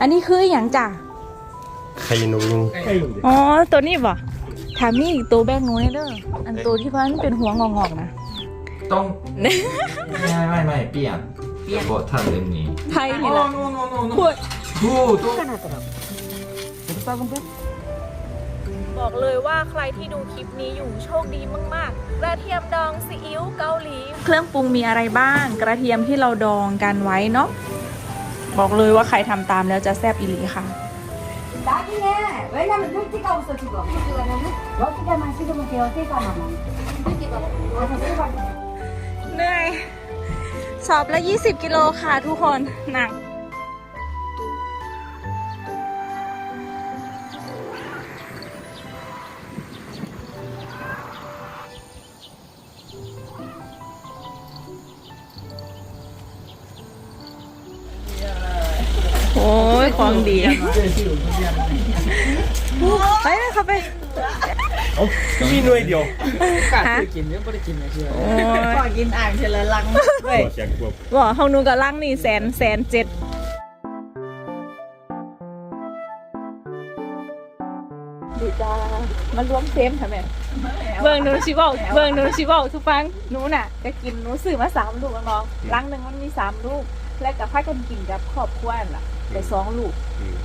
อันนี้คืออย่างจ้ะไข่นกยุงอ๋อตัวนี้บ่ถามมีอีกตัวแบงนู้นเด้ออันตัวที่พันเป็นหัวงอกๆนะต้อง ไม่ไม่ไม่เปลี่ยนเปลี่ยนบททำเรื่องนี้ไทยนี่แหละโน่โน่โน่โน่ขวดตู้ตู้บอกเลยว่าใครที่ดูคลิปนี้อยู่โชคดีมากๆ กระเทียมดองซีอิ๊วเกาหลี เครื่องปรุงมีอะไรบ้าง กระเทียมที่เราดองกันไว้เนาะ บอกเลยว่าใครทำตามแล้วจะแซ่บอีหลีค่ะ 나중에 왜냐면 물기가 없어 지금 물기가는 여기가만 식으면 돼 여기가만 물기가 와서 들어가 เหนื่อยสอบละ 20 กิโลค่ะทุกคน หนัก ของดีไปเลยค่ะไปมีหน่วยเดียวฮะกินเนี่ยไม่ได้กินนะเชื่อโอ้ยพอกินอ่างเฉลยลังเว้ยเสียงกวบอกห้องนู้นกับล่างนี่แสนแสนเจ็ดดีจ้ามันรวมเซมค่ะแม่เบิ่งหนูชิเว่าเบิ่งหนูชิเว่าทุกฟังหนูน่ะก็กินหนูซื้อมาสามลูกน้องลังหนึ่งมันมีสามลูก แล้วกับพากันกินกับครอบครัวน่ะ ได้สองลูก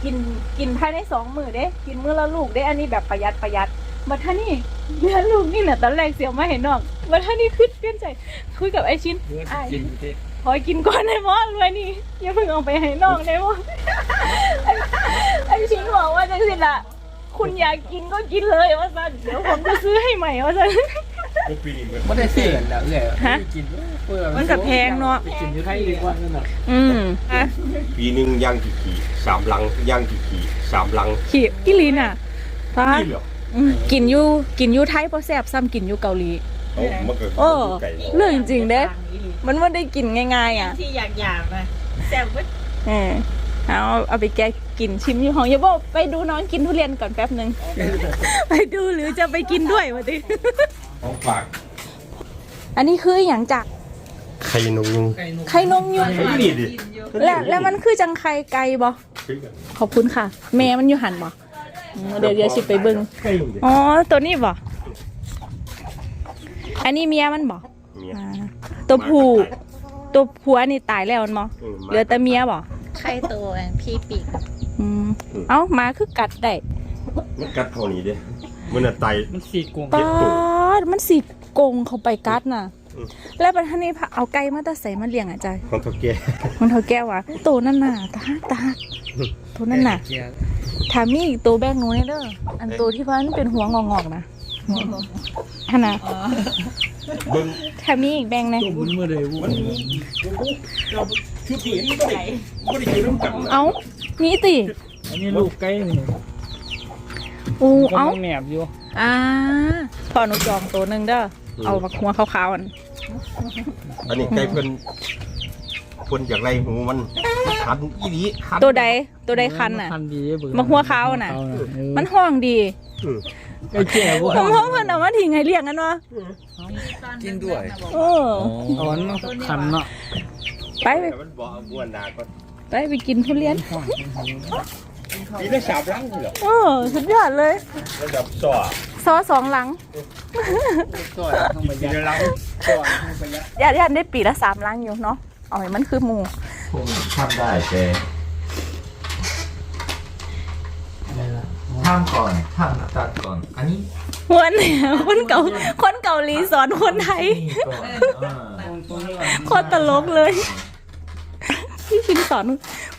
กินกินภายในสองมือเด้ กินมื้อละลูกเด้ อันนี้แบบประหยัดประหยัดมาท่านี่เดือนลูกนี่แหละตอนแรกเสียวมาเห็นน้องมาท่านี่ขึ้นเปลี่ยนใจคุยกับไอชินไอกินเด็ขอกินก่อนได้มอรวยนี่อย่าเพิ่งเอาไปให้น้องได้มอไอชินบอกว่าจังสิล่ะคุณอยากกินก็กินเลยว่าสันเดี๋ยวผมจะซื้อให้ใหม่ว่าสันพว กปีนี้มันไม่ได้เสียแล้วเลยฮะกินมันกับแพงเนาะไปกินอยู่ไทยดีกว่านั่นแหละอืมอะปีหนึงย่างกี่ขี่สามลังย่างกี่ขี่สามลังขี่กิลีนอะป้านี่เหรออืมกินอยู่กินอยู่ไทยพอแซ่บซ้ำกินอยู่เกาหลี เอามันก็โอ้ไก่เรื่องจริงเด้ มันไม่ได้กินง่ายๆอะ ที่อยากอยากนะแซ่บเว้ยเออเอาเอาไปแกะกินชิมอยู่ห้องอย่าบอกไปดูน้องกินทุเรียนก่อนแป๊บหนึ่ง ไปดูหรือจะไปกินด้วยวะดิ ของฝากอันนี้คืออย่างจากไข่นกยุง ไข่นมยุงไข่นี่ดิ แล้วแล้วมันคือจังไข่ไก่บ่ขอบคุณค่ะ แม่มันอยู่หันบ่อืมเดี๋ยวเดี๋ยวชิไปเบิ่งไข่นกดิอ๋อตัวนี้บ่อันนี้เมียมันบ่เมียอ่าตัวผู้ตัวผัวนี่ตายแล้วมันบ่เออเหลือแต่เมียบ่ไข่ตัวพี่ปีกอืมเอ้าหมาคือกัดได้ มันกัดเท่านี้เด้ มันน่ะไตมันสีกวงปาดมันสิโกงเข้าไปกัดน่ะอืมแล้วปัญหานี้พะเอาไก่มาแตะใส่มาเลี้ยงอะจายของเท่าแก่มันเท่าแก้วอะตัวนั่นน่ะตาตาตัวนั่นน่ะเกียร์ถามมีอีกตัวแบงนู้นเด้ออันตัวที่พันเป็นหัวงอกๆนะฮะนะเบิ่งถามมีอีกแบงนะตุ่มมันเมื่อไรวุ้นเราชุดนี้มันบ่ได้บ่ได้อยู่ร่วมกันนะเอ้านี่ติอันนี้ลูกไก่นี่ อูกำเอ้าลังแหนบอยู่อ่าพอหนูจองตัวหนึ่งเด้อเอามาหัวขาวๆอันอันนี้ไก่เพิ่นเพิ่นอยากไล่หูมันคันอีหลีคันตัวใดตัวใดคันน่ะคันดีเบิ่งมาหัวขาวน่ะ มันห้องดีอืมไก่แก่บ่ผมพ่อเพิ่นเอามาทิ้งให้เลี้ยงกันวะกินด้วยเอออ่อนเนาะคันเนาะไปไปแต่มันบ่เอาบ้วนดาก็ไปไปกินทุเรียน ปีละสามลังนี่เหรอเออสุดยอดเลยระดับซ้อซอสองหลังก่อนต้องกินประหปียัดละลังก่อนต้องประหยัดญาติญาติได้ปีละสามหลังอยู่เนาะเอาให้มันคือหมูผมทำได้แต่ทำก่อนทำตัดก่อน อันนี้หัวเนี่ยคนเกาคนเกาหลีสอนคนไทยนี่ก่อนอ่าตรงนี้ก่อนโคตรตลกเลย พี่ชินสอน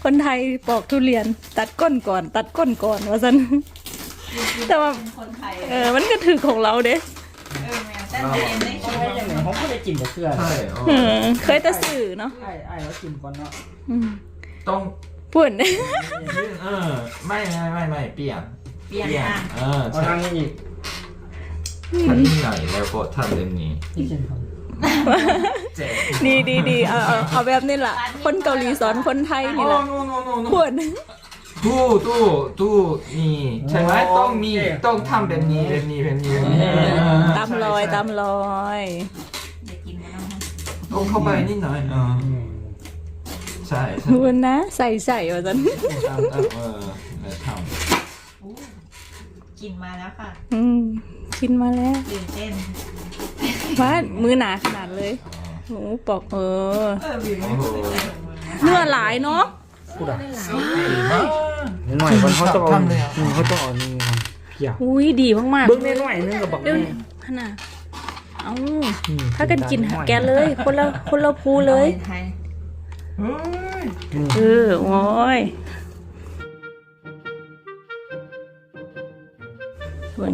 คนไทยปอกทุเรียน ตัดก้นก่อน ตัดก้นก่อนว่าสันแต่ว่าเออมันก็ถือของเราเด้ทำไมอย่างนี้เขาไม่ได้กินกับเสื้อใช่อ๋อเออเคยแต่สื่อเนาะไอ้ไอ้แล้วกินก่อนเนาะอืมต้องปุ่นเออไม่ไม่ไม่ไม่เปลี่ยนเปลี่ยนอะเออเอาใช่ทางนี้อีกทำนี่หน่อยแล้วก็ทำเรื่องนี้ ที่เช่นครับเจ๊ดีดีดีเอาเอาเอาแบบนี้ล่ะ คนเกาหลีสอนคนไทยนี่แหละโน่โน่โน่โน่ปุ่นตู้ตู้ตู้นี่ใช่ไหมต้องมีต้องทำแบบนี้แบบนี้แบบนี้แบบนี้ตามรอยตามรอยเดี๋ยวกินมาแล้วต้องเข้าไปนิดหน่อยอ่าใช่ใช่คุณนะ ใส่ใส่ว่าจันทำเออเออเออทกินมาแล้วค่ะ อืมกินมาแล้วตื่นเต้น ว่ามือหนาขนาดเลยโอ้ปอกเออำโอ้โหเนื้อหลายเนาะดีมากหน่อยมันเขาต้องเอาทำเลยเหรออืมเขาต้องเอานี่ครับเกี่ยวอุ้ยดีมากๆเบิ้งได้หน่อยนึงกับบอกเดี๋ยวแม่ขนาดเอ้าอืมถ้ากันกินหาแกเลย คนละคนละภูเลยไทยเฮ้ยเออโอ้ยเบิ่ง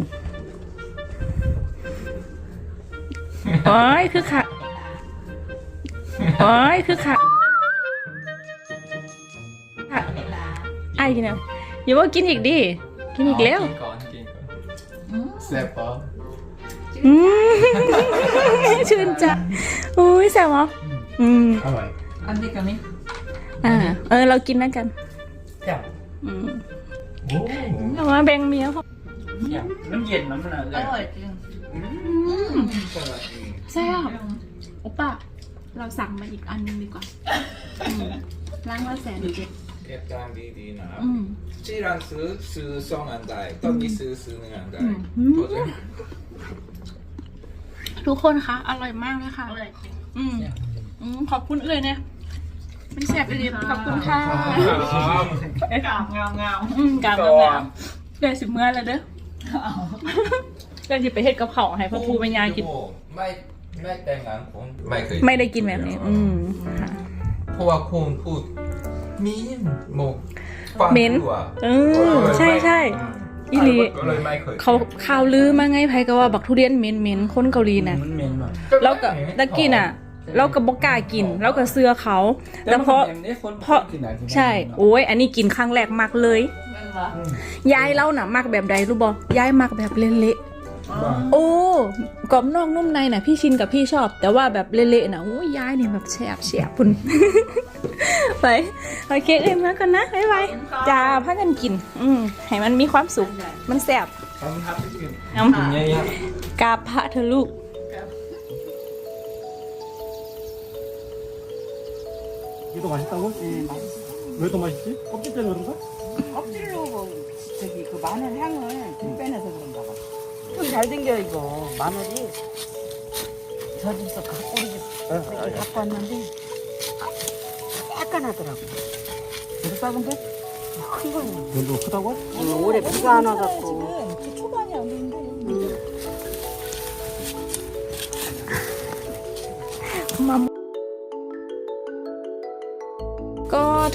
โอ้ยคือค่ะโอ้ยคือค่ะค่ะไอ้กินอะอย่าว่ากินอีกดิ กินอีกแล้วกินก่อนกินก่อนแซ่บปะอืมชื่นใจอุ้ยแซ่บเหรออืมอร่อยอันนี้กับนี้อ่า เออ เรากินนั่นกันแซ่บอืมโอ้เอามาแบ่งเมียพอแซ่บมันเย็นมันมันอะอไรร่อยจริง แซ่บโอป้าเราสั่งมาอีกอันนึงดีกว่าอืมล้างละแสนเจ็ด เก็บจานดีๆนะอืม ที่ร้านซื้อซื้อสองอันได้ตอนนี้ซื้อซื้อหนึ่งอันได้อืม เข้าใจทุกคนคะ อร่อยมากเลยค่ะอร่อยจริง อืมอืมขอบคุณเอ่ยเนี่ยมันแซ่บเลยขอบคุณค่ะกาบงามงามอืมกลับแล้วนะเดี๋ยวสิเมื่อแล้วเด้อเดี๋ยวสิไปเฮ็ดกับเขาวให้พ่อครูไปยากิน ไม่ ไม่แต่งงานผมไม่เคยไม่ได้กินแบบนี้ อืมค่ะเพราะว่าคุณพูดมีหมกฟังเหม็นตัวเออใช่ใช่อีหลีก็เลยไม่เคยเขาข่าวลือมาไงไผก็ว่าบักทุเรียนเหม็นเหม็นคนเกาหลีน่ะมันเหม็นแบบแล้วก็ตะกี้น่ะเราก็บอกกล้ากินแล้วก็เสื้อเขาแต่เพราะเพราะใช่ โอ้ยอันนี้กินครั้งแรกมักเลยมันเหรอยายเล่าน่ะมักแบบใดรู้บ่ยายมักแบบเละๆ โอ้กรอบนอกนุ่มในน่ะ พี่ชินกับพี่ชอบ แต่ว่าแบบเละๆน่ะโอ้ยยายนี่แบบแฉบแฉบพุ่น ไปโอเคเอ้ยมากันนะบ๊ายบายจ้าพากันกิน อืมให้มันมีความสุข มันแสบ ทำครับพี่กิน เอา กินเยอะ กราบพระเธอะลูก 이게 더 맛있다고? 네, 맛있어. 왜 더 맛있지? 껍질 때문에 그런가? 껍질로 뭐 저기 그 마늘 향을 잘 생겨 이거 마늘이 저 집에서 갖고 우리 집 이렇게 갖고 왔는데 약간 하더라고. 이거 작은 게? 큰 거는 면도 크다고? 어, 올해 비가 안 와갖고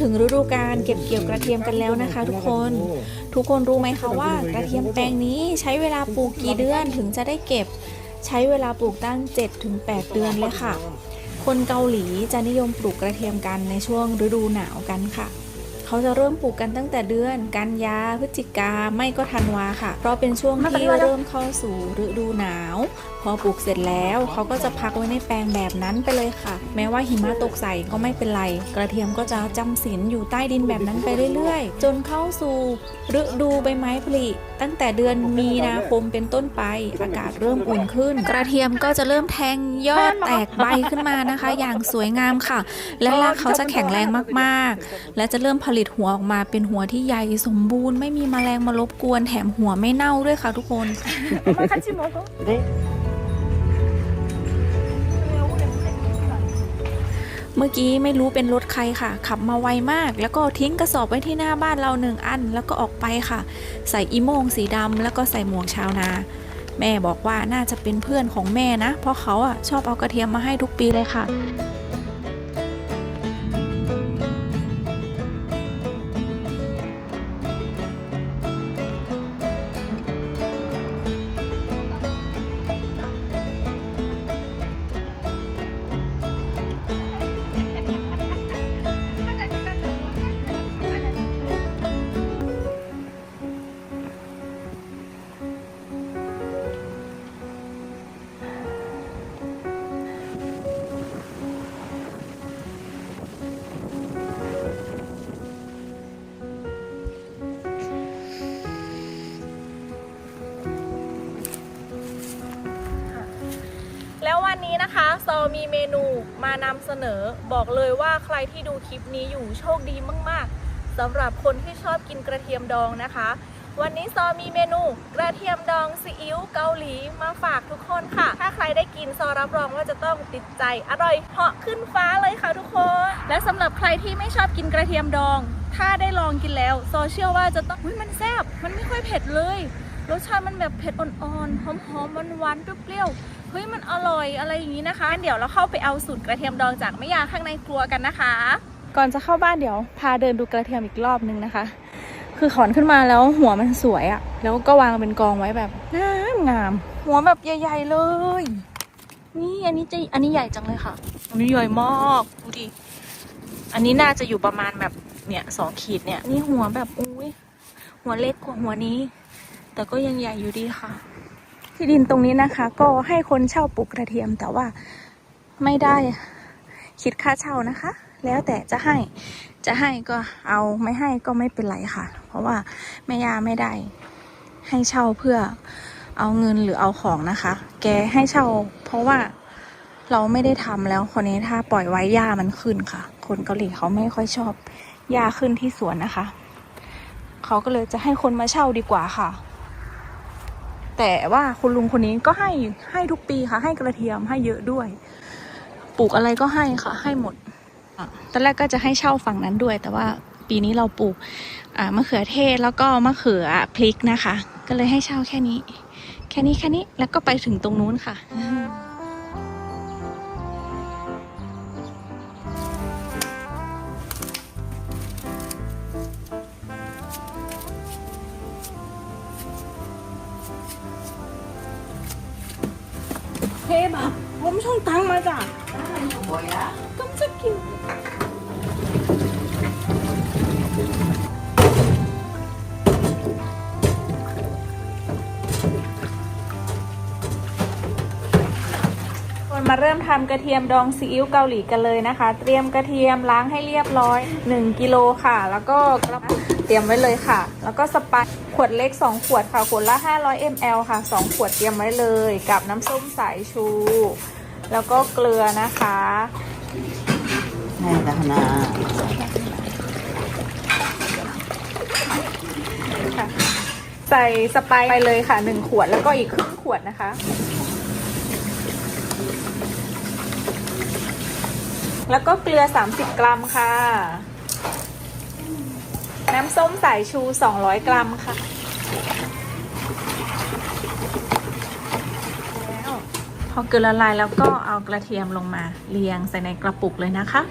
ถึงฤดูการเก็บเกี่ยวกระเทียมกันแล้วนะคะ ทุกคน ทุกคนรู้ไหมคะว่ากระเทียมแปลงนี้ใช้เวลาปลูกกี่เดือนถึงจะได้เก็บ ใช้เวลาปลูกตั้ง 7-8 เดือนเลยค่ะ คนเกาหลีจะนิยมปลูกกระเทียมกันในช่วงฤดูหนาวกันค่ะ เขาจะเริ่มปลูกกันตั้งแต่เดือน กันยาพฤศจิกาไม่ก็ธันวาค่ะ เพราะเป็นช่วงที่เริ่มเข้าสู่ฤดูหนาว พอปลูกเสร็จแล้วเขาก็จะพักไว้ในแปลงแบบนั้นไปเลยค่ะ แม้ว่าหิมะตกใส่ก็ไม่เป็นไร กระเทียมก็จะจำศีลอยู่ใต้ดินแบบนั้นไปเรื่อยๆ จนเข้าสู่ฤดูใบไม้ผลิตั้งแต่เดือนมีนาคมเป็นต้นไปอากาศเริ่มอุ่นขึ้น กระเทียมก็จะเริ่มแทงยอดแตกใบขึ้นมานะคะ อย่างสวยงามค่ะ และรากเขาจะแข็งแรงมากๆ และจะเริ่มผลิตหัวออกมาเป็นหัวที่ใหญ่สมบูรณ์ไม่มีแมลงมารบกวนแถมหัวไม่เน่าด้วยค่ะทุกคน.เมื่อกี้ไม่รู้เป็นรถใครค่ะ ขับมาไวมาก แล้วก็ทิ้งกระสอบไว้ที่หน้าบ้านเราหนึ่งอัน แล้วก็ออกไปค่ะ ใส่อีโมงสีดำแล้วก็ใส่หมวกชาวนา แม่บอกว่าน่าจะเป็นเพื่อนของแม่นะ เพราะเขาอะชอบเอากระเทียมมาให้ทุกปีเลยค่ะ มีเมนูมานำเสนอ บอกเลยว่าใครที่ดูคลิปนี้อยู่โชคดีมากๆสำหรับคนที่ชอบกินกระเทียมดองนะคะ วันนี้ซอมีเมนูกระเทียมดองซีอิ๊วเกาหลีมาฝากทุกคนค่ะ ถ้าใครได้กินซอรับรองว่าจะต้องติดใจอร่อยเหาะขึ้นฟ้าเลยค่ะทุกคน และสำหรับใครที่ไม่ชอบกินกระเทียมดอง ถ้าได้ลองกินแล้วซอเชื่อว่าจะต้องอุ๊ยมันแซ่บมันไม่ค่อยเผ็ดเลยรสชาติมันแบบเผ็ดอ่อนๆหอมๆหวานๆเปรี้ยวๆ เฮ้ยมันอร่อยอะไรอย่างนี้นะคะงั้นเดี๋ยวเราเข้าไปเอาสูตรกระเทียมดองจากแม่ยาข้างในครัวกันนะคะ ก่อนจะเข้าบ้านเดี๋ยว พาเดินดูกระเทียมอีกรอบนึงนะคะ คือขอนขึ้นมาแล้วหัวมันสวยอะแล้วก็วางเป็นกองไว้แบบงามงามๆหัวแบบใหญ่ ๆ เลย นี่อันนี้จะอันนี้ใหญ่จังเลยค่ะ อันนี้ใหญ่มากดูดิอันนี้น่าจะอยู่ประมาณแบบเนี่ยสองขีดเนี่ย นี่หัวแบบอุ้ยหัวเล็กกว่าหัวนี้ แต่ก็ยังใหญ่อยู่ดีค่ะ ที่ดินตรงนี้นะคะ ก็ให้คนเช่าปลูกกระเทียม แต่ว่าไม่ได้คิดค่าเช่านะคะ แล้วแต่จะให้จะให้ก็เอาไม่ให้ก็ไม่เป็นไรค่ะ เพราะว่าแม่ยาไม่ได้ ให้เช่าเพื่อเอาเงินหรือเอาของนะคะ แกให้เช่า เพราะว่าเราไม่ได้ทำแล้วคนนี้ถ้าปล่อยไว้หญ้ามันขึ้นค่ะ คนเกาหลีเขาไม่ค่อยชอบหญ้าขึ้นที่สวนนะคะ เขาก็เลยจะให้คนมาเช่าดีกว่าค่ะ แต่ว่าคุณลุงคนนี้ก็ให้ให้ทุกปีค่ะ ให้กระเทียมให้เยอะด้วย ปลูกอะไรก็ให้ค่ะ ให้หมดอะตอนแรกก็จะให้เช่าฝั่งนั้นด้วย แต่ว่าปีนี้เราปลูกอ่ามะเขือเทศแล้วก็มะเขือพริกนะคะ ก็เลยให้เช่าแค่นี้ แค่นี้แค่นี้แล้วก็ไปถึงตรงนู้นค่ะ 대박! 엄청 딱 맞아. 이거 뭐야? 깜짝이야.คนมาเริ่มทำกระเทียมดองซีอิ๊วเกาหลีกันเลยนะคะ เตรียมกระเทียมล้างให้เรียบร้อย 1กิโลค่ะ แล้วก็กระปุกเต รียมไว้เลยค่ะ แล้วก็สปายขวดเล็ก 2 ขวดค่ะ ขวดละ 500 ml ค่ะ 2 ขวดเตรียมไว้เลย กับน้ำส้มสายชู แล้วก็เกลือนะคะให้ตานาใส่สไปไปเลยค่ะ 1 ขวดแล้วก็อีกครึ่งขวดนะคะ แล้วก็เกลือ 30 กรัมค่ะ น้ำส้มสายชู 200 กรัมค่ะแล้วพอเกลือละลายแล้วก็เอากระเทียมลงมาเรียงใส่ในกระปุกเลยนะคะ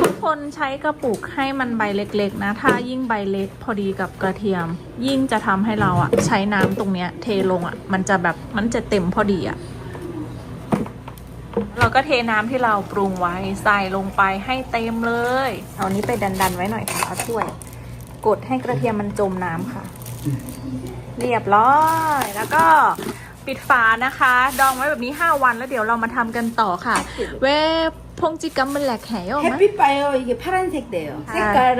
ทุกคนใช้กระปุกให้มันใบเล็กๆนะ ถ้ายิ่งใบเล็กพอดีกับกระเทียม ยิ่งจะทำให้เราอะใช้น้ำตรงเนี้ยเทลงอะมันจะแบบมันจะเต็มพอดีอะเราก็เทน้ำที่เราปรุงไว้ใส่ลงไปให้เต็มเลย เอานี้ไปดันๆไว้หน่อยค่ะเอาถ้วย กดให้กระเทียมมันจมน้ำค่ะ เรียบร้อย แล้วก็ปิดฝานะคะ ดองไว้แบบนี้ 5 วันแล้วเดี๋ยวเรามาทำกันต่อค่ะ เวพงจิกัมมันแหลกแหยออกไหม 햇빛 봐요. 이게 파란색 돼요. 아. 색깔을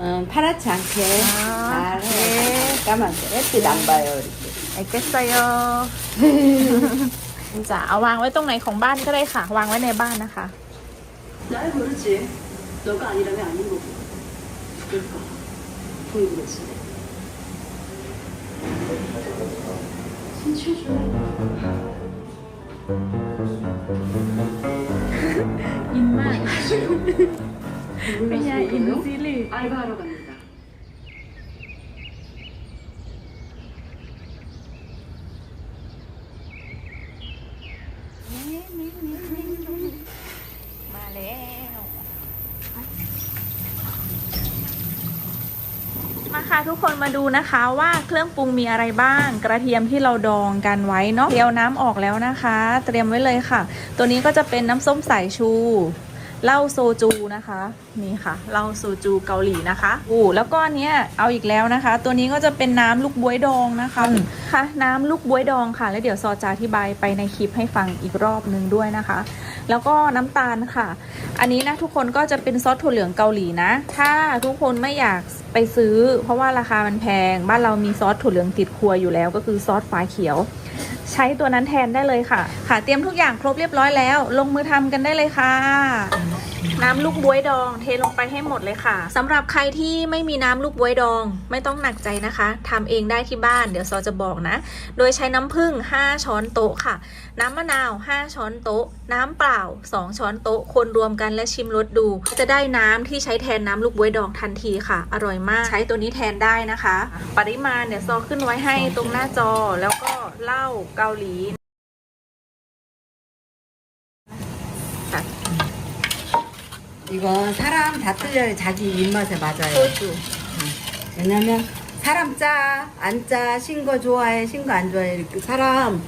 음, 파랗지 않게 아, 잘 네. 까만색. 햇빛 안 봐요. 이렇게. ไอเกสโย จะเอาวางไว้ตรงไหนของบ้านก็ได้ค่ะ วางไว้ในบ้านนะคะ 날 모르지. 너가 아니라면 아닌 거고. 그러니까 보여드리겠습니다. 숨 쉬어줄래? 입만. 그냥 인지를 알바하러 갑니다. าค่ะทุกคนมาดูนะคะว่าเครื่องปรุงมีอะไรบ้าง กระเทียมที่เราดองกันไว้เนาะเทียวน้ำออกแล้วนะคะ เตรียมไว้เลยค่ะ ตัวนี้ก็จะเป็นน้ำส้มสายชู เหล้าโซจูนะคะ นี่ค่ะเหล้าโซจูเกาหลีนะคะอู้แล้วก็อันเนี้ยเอาอีกแล้วนะคะ ตัวนี้ก็จะเป็นน้ำลูกบวยดองนะคะค่ะ น้ำลูกบวยดองค่ะ แล้วเดี๋ยวซอจะอธิบายไปในคลิปให้ฟังอีกรอบนึงด้วยนะคะ แล้วก็น้ำตาลค่ะ อันนี้นะทุกคนก็จะเป็นซอสถั่วเหลืองเกาหลีนะ ถ้าทุกคนไม่อยากไปซื้อ เพราะว่าราคามันแพง บ้านเรามีซอสถั่วเหลืองติดครัวอยู่แล้ว ก็คือซอสฟ้าเขียว ใช้ตัวนั้นแทนได้เลยค่ะ ค่ะ เตรียมทุกอย่างครบเรียบร้อยแล้ว ลงมือทำกันได้เลยค่ะ น้ำลูกบวยดอง เทลงไปให้หมดเลยค่ะสำหรับใครที่ไม่มีน้ำลูกบวยดอง ไม่ต้องหนักใจนะคะทำเองได้ที่บ้านเดี๋ยวซอจะบอกนะ โดยใช้น้ำผึ้ง5 ช้อนโต๊ะค่ะ น้ำมะนาว 5 ช้อนโต๊ะ น้ำเปล่า 2 ช้อนโต๊ะ คนรวมกันและชิมรสดู จะได้น้ำที่ใช้แทนน้ำลูกบวยดองทันทีค่ะ อร่อยมากใช้ตัวนี้แทนได้นะคะ ปริมาณเนี่ยซอขึ้นไว้ให้ตรงหน้าจอแล้วก็เหล้าเกาหลี 이건 사람 다 틀려요. 자기 입맛에 맞아요. โซจู 왜냐면 사람 짜, 안 짜, 신 거 좋아해, 신 거 안 좋아해. 이렇게 사람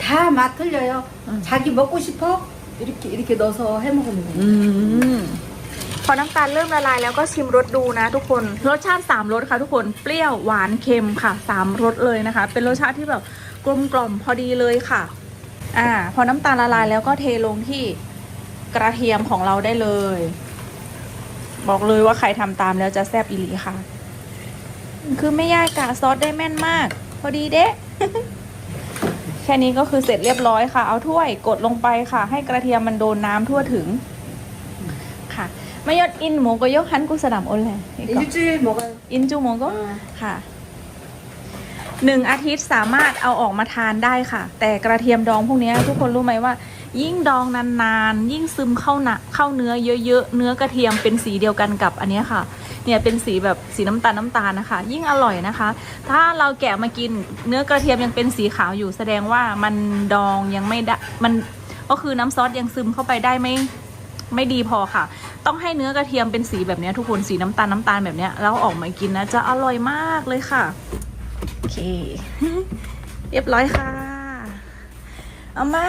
다 맛 틀려요. 자기 먹고 싶어? 이렇게 이렇게 넣어서 해 먹으면 돼요. พอน้ำตาลเริ่มละลายแล้วก็ชิมรสดูนะทุกคน รสชาติ 3รสค่ะทุกคน เปรี้ยว หวาน เค็มค่ะ 3รสเลยนะคะ เป็นรสชาติที่แบบกลมกล่อมพอดีเลยค่ะ อ่า พอน้ำตาลละลายแล้วก็เทลงที่ กระเทียมของเราได้เลย บอกเลยว่าใครทำตามแล้วจะแซ่บอีหลีค่ะ คือไม่ยากกะซอสได้แม่นมาก พอดีเด้แค่นี้ก็คือเสร็จเรียบร้อยค่ะ เอาถ้วยกดลงไปค่ะ ให้กระเทียมมันโดนน้ำทั่วถึง ค่ะมายอดอินหมูก็ยกหันกุสนามโอนและอินจูหมูก็อินจูหมูก็ค่ะหนึ่งอาทิตย์สามารถเอาออกมาทานได้ค่ะ แต่กระเทียมดองพวกนี้ทุกคนรู้ไหมว่า ยิ่งดองนานๆ ยิ่งซึมเข้าหนะเข้าเนื้อเยอะๆ เนื้อกระเทียมเป็นสีเดียวกันกับอันนี้ค่ะ เนี่ยเป็นสีแบบสีน้ำตาลน้ำตาลนะคะ ยิ่งอร่อยนะคะ ถ้าเราแกะมากินเนื้อกระเทียมยังเป็นสีขาวอยู่แสดงว่ามันดองยังไม่ได้มันก็คือน้ำซอสยังซึมเข้าไปได้ไม่ไม่ดีพอค่ะ ต้องให้เนื้อกระเทียมเป็นสีแบบนี้ทุกคนสีน้ำตาลน้ำตาลแบบนี้แล้วออกมากินนะจะอร่อยมากเลยค่ะโอเค เรียบร้อยค่ะ เอามา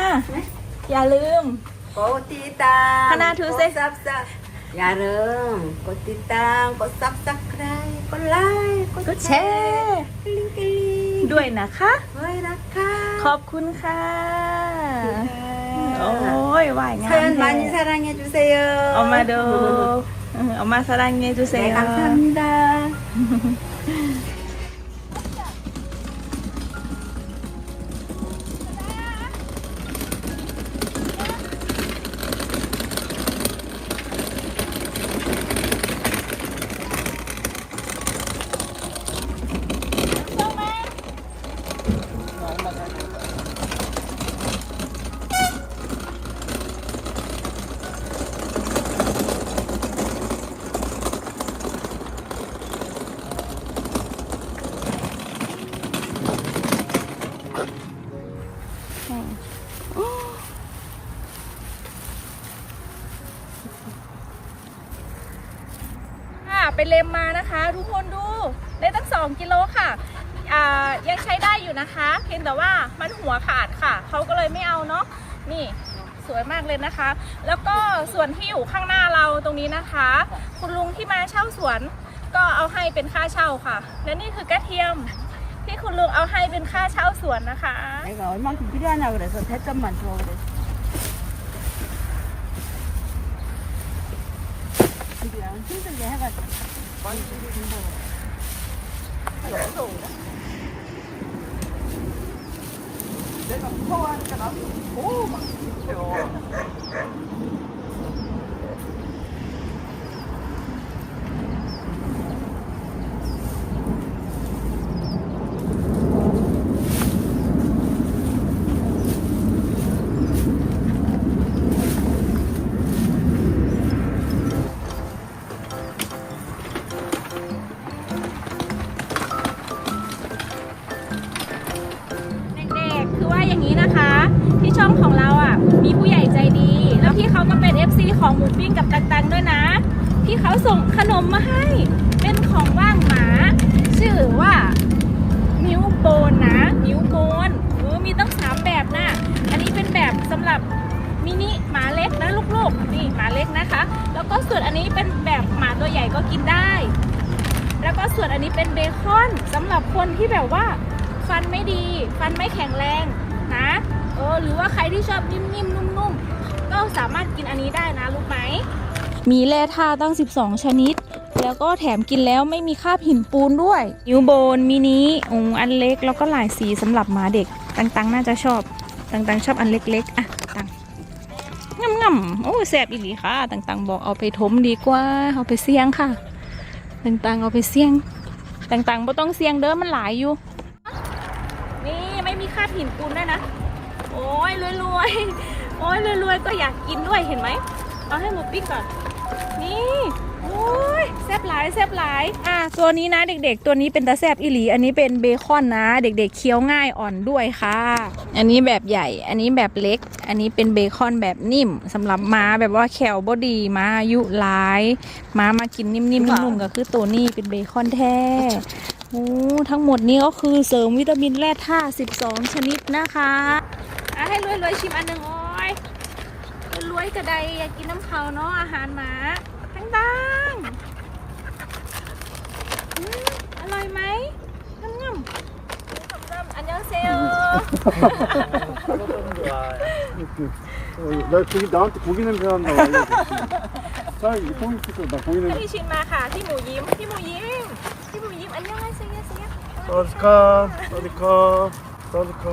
อย่าลืม 꽃띠땅 하나, 둘, 셋. 꽃삽삽 야름 꽃띠땅 꽃삽삽크라이 꽃라이 ก็แช 꽃채 ร์ 끌링끌링 ด้วยนะคะ 와이라카 ขอบคุณค่ะ โอ้ยว่ายงาม 사연 แท้ 많이 사랑해 주세요 เอามาดูเออเอามาสรังเงจูเซ 네 감사합니다 ไปเลมมานะคะ ทุกคนดูได้ตั้ง 2 กิโลค่ะยังใช้ได้อยู่นะคะ เพียงแต่ว่ามันหัวขาดค่ะ เขาก็เลยไม่เอาเนาะนี่สวยมากเลยนะคะ แล้วก็ส่วนที่อยู่ข้างหน้าเราตรงนี้นะคะ คุณลุงที่มาเช่าสวนก็เอาให้เป็นค่าเช่าค่ะ และนี่คือกระเทียมที่คุณลุงเอาให้เป็นค่าเช่าสวนนะคะ 많이 궁금해. 아니, 무서운가? 내가 무서워하니까 나도 더막 불쾌해. ส่วนอันนี้เป็นแบบหมาตัวใหญ่ก็กินได้ แล้วก็ส่วนอันนี้เป็นเบคอนสำหรับคนที่แบบว่า ฟันไม่ดี ฟันไม่แข็งแรงนะเออหรือว่าใครที่ชอบนิ่มๆนุ่มๆก็สามารถกินอันนี้ได้นะรู้ไหมมีแร่ธาตุตั้ง 12 ชนิด แล้วก็แถมกินแล้วไม่มีคราบหินปูนด้วยยูโบนมินิองอันเล็กแล้วก็หลายสีสำหรับหมาเด็ก ตังๆน่าจะชอบ ตังๆชอบอันเล็กๆ อะตังง่ำๆ โอ้แสบอีหลีค่ะ ต่างๆ บอกเอาไปถมดีกว่า เอาไปเสี่ยงค่ะ ต่างๆ เอาไปเสี่ยง ต่างๆบ่ต้องเสี่ยงเด้อมันหลายอยู่ นี่ไม่มีค่าบหินปูนด้วยนะ โอ้ยรวยๆ โอ้ยรวยๆก็อยากกินด้วยเห็นไหม เอาให้หมูปิ้งก่อน นี่โอ้ยแซบหลายแซบหลาย อะตัวนี้นะเด็กๆ ตัวนี้เป็นตาแซบอีหลี อันนี้เป็นเบคอนนะ เด็กๆเคี้ยวง่ายอ่อนด้วยค่ะ อันนี้แบบใหญ่ อันนี้แบบเล็ก อันนี้เป็นเบคอนแบบนิ่มสำหรับม้าแบบว่าแขวบอดีม้าอายุหลาย ม้ามากินนิ่มๆนุ่มๆก็คือตัวนี้เป็นเบคอนแท้โอ้ทั้งหมดนี้ก็คือเสริมวิตามินแร่ธาตุ12 ชนิดนะคะ อะให้รวยๆชิมอันหนึ่งโอ้ ยรวยๆกระไดอยากกินน้ำเขาเนาะอาหารหมาทั้งดังอืมอร่อยไหมงำงำๆอันยองเซล 어, 나 저기 나한테 고기 냄새 난다고 알려줬지. 자, 이 포인트에서 나 고기 냄새. พี่ชินมาค่ะพี่หมูยิ้มพี่หมูยิ้มพี่หมูยิ้มอันยองไงเซียเซีย 사디카, 사디카, 사디카.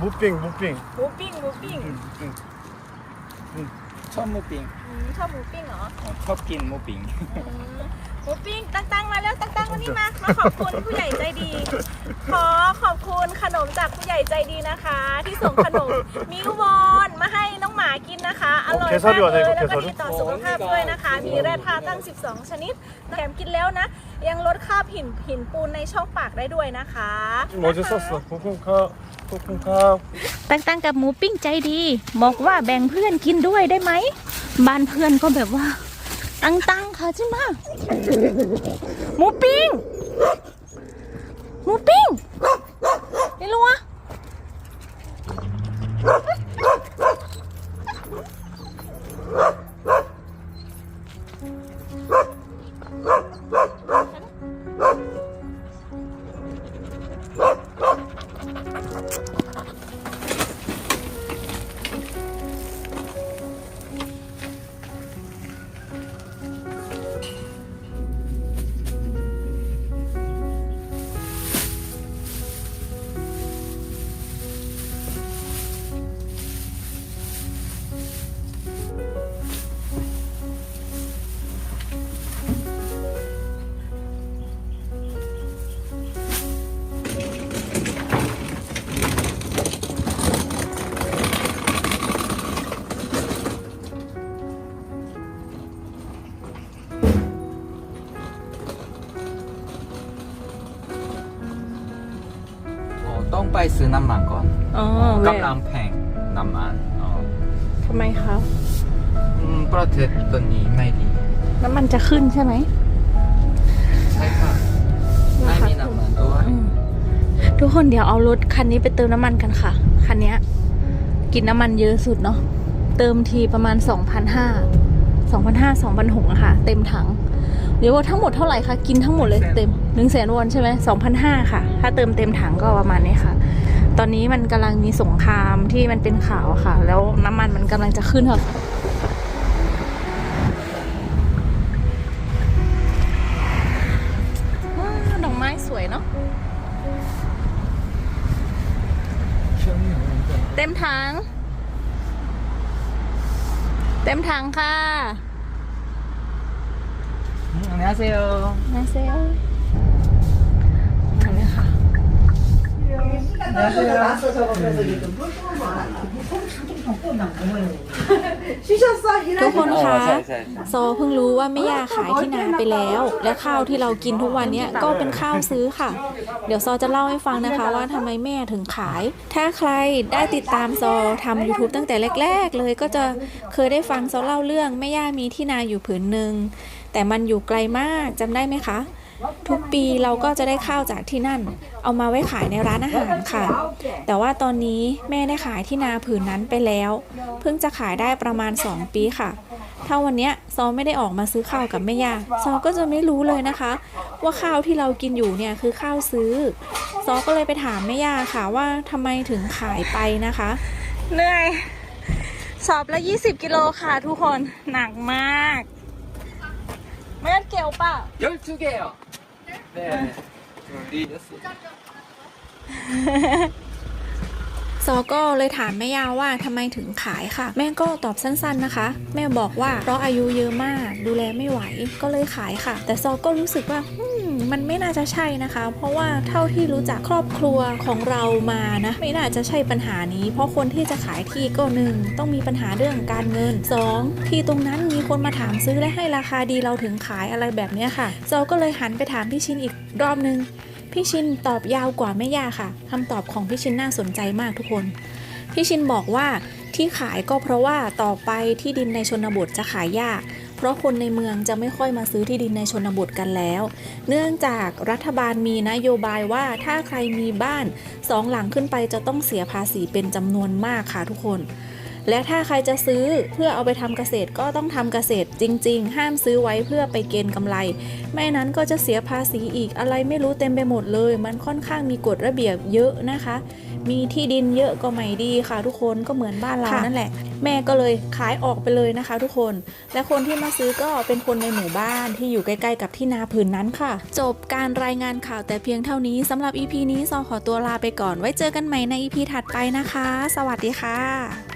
무빙, 무빙. หมูปิ้งหมูปิ้ง ชอบหมูปิ้งชอบหมูปิ้งเหรอ ชอบกินหมูปิ้ง หมูปิ้งตั้งตั้งมาแล้วตั้งตั้งวันนี้มามาขอบคุณผู้ใหญ่ใจดี ขอขอบคุณขนมจากผู้ใหญ่ใจดีนะคะ ที่ส่งขนมมิวบอนมาให้น้องหมากินนะคะ อร่อยมากเลยแล้วก็ดีต่อสุขภาพด้วยนะคะ มีแร่ธาตุตั้ง 12 ชนิดแถมกินแล้วนะ ยังลดค่าผินผินปูนในช่องปากได้ด้วยนะคะโมจะสั่ขอบคุณครับขอบคุ้มครับตั้งตั้งกับหมูปิ้งใจดี บอกว่าแบ่งเพื่อนกินด้วยได้ไหมบ้านเพื่อนก็แบบว่า ตังตังค่ะใช่ไหมหมูปิ้งหมูปิ้งไม่รู้อะ어 ต้องไปซื้อน้ำมันก่อนอ๋อกำลังแพงน้ำมันอ๋อทำไมคะอืมประเทศตัวนี้ไม่ดีน้ำมันจะขึ้นใช่ไหมใช่ค่ะไม่มีน้ำมันด้วยอืมทุกคนเดี๋ยวเอารถคันนี้ไปเติมน้ำมันกันค่ะ คันเนี้ย กินน้ำมันเยอะสุดเนาะ เติมทีประมาณ 2,500 2,500 2,600อะค่ะ เต็มถัง เดี๋ยวว่าทั้งหมดเท่าไหร่คะ กินทั้งหมดเลยเต็ม 1 0 0 0 0แสนวอนใช่ไหม2,500 ค่ะ ถ้าเติมเต็มถังก็ประมาณนี้ค่ะ ตอนนี้มันกำลังมีสงครามที่มันเป็นข่าวอะค่ะ แล้วน้ำมันมันกำลังจะขึ้นค่ะว้าวดอกไม้สวยเนาะ เต็มถัง เต็มถังค่ะ 음, 안녕하세요 มาเซล ทุกคนคะโซเพิ่งรู้ว่าแม่ย่าขายที่นาไปแล้ว และข้าวที่เรากินทุกวันเนี้ยก็เป็นข้าวซื้อค่ะ เดี๋ยวซอจะเล่าให้ฟังนะคะว่าทำไมแม่ถึงขาย ถ้าใครได้ติดตามซอทำ YouTube ตั้งแต่แรก ๆ เลยก็จะเคยได้ฟังซอเล่าเรื่องแม่ย่ามีที่นาอยู่ผืนหนึ่งแต่มันอยู่ไกลมากจำได้ไหมคะ ทุกปีเราก็จะได้ข้าวจากที่นั่น เอามาไว้ขายในร้านอาหารค่ะ แต่ว่าตอนนี้แม่ได้ขายที่นาผืนนั้นไปแล้ว เพิ่งจะขายได้ประมาณ 2 ปีค่ะ ถ้าวันนี้ซอไม่ได้ออกมาซื้อข้าวกับแม่ย่าซอก็จะไม่รู้เลยนะคะ ว่าข้าวที่เรากินอยู่เนี่ยคือข้าวซื้อ ซอก็เลยไปถามแม่ย่าค่ะว่าทำไมถึงขายไปนะคะ เหนื่อยสอบละ20กิโลค่ะทุกคนหนักมากแม่เกลียวป่ะ12개요 É, assim. ซอก็เลยถามแม่ยาวว่าทำไมถึงขายค่ะ แม่ก็ตอบสั้นๆนะคะ แม่บอกว่าเพราะอายุเยอะมาก ดูแลไม่ไหวก็เลยขายค่ะ แต่ซอก็รู้สึกว่ามันไม่น่าจะใช่นะคะ เพราะว่าเท่าที่รู้จักครอบครัวของเรามานะไม่น่าจะใช่ปัญหานี้ เพราะคนที่จะขายที่ก็หนึ่งต้องมีปัญหาเรื่องการเงินสองที่ตรงนั้นมีคนมาถามซื้อและให้ราคาดีเราถึงขายอะไรแบบนี้ค่ะซอก็เลยหันไปถามพี่ชินอีกรอบนึง พี่ชินตอบยาวกว่าแม่ย่าค่ะคำตอบของพี่ชินน่าสนใจมากทุกคน พี่ชินบอกว่าที่ขายก็เพราะว่าต่อไปที่ดินในชนบทจะขายยาก เพราะคนในเมืองจะไม่ค่อยมาซื้อที่ดินในชนบทกันแล้ว เนื่องจากรัฐบาลมีนโยบายว่าถ้าใครมีบ้านสองหลังขึ้นไปจะต้องเสียภาษีเป็นจำนวนมากค่ะทุกคน และถ้าใครจะซื้อเพื่อเอาไปทำเกษตรก็ต้องทำเกษตรจริง ๆ ห้ามซื้อไว้เพื่อไปเกณฑ์กำไร ไม่นั้นก็จะเสียภาษีอีกอะไรไม่รู้เต็มไปหมดเลย มันค่อนข้างมีกฎระเบียบเยอะนะคะ มีที่ดินเยอะก็ไม่ดีค่ะ ทุกคนก็เหมือนบ้านเรานั่นแหละ แม่ก็เลยขายออกไปเลยนะคะ ทุกคน และคนที่มาซื้อก็เป็นคนในหมู่บ้านที่อยู่ใกล้ๆ กับที่นาผืนนั้นค่ะ จบการรายงานข่าวแต่เพียงเท่านี้สำหรับ EP นี้ซอขอตัวลาไปก่อนไว้เจอกันใหม่ใน EP ถัดไปนะคะ สวัสดีค่ะ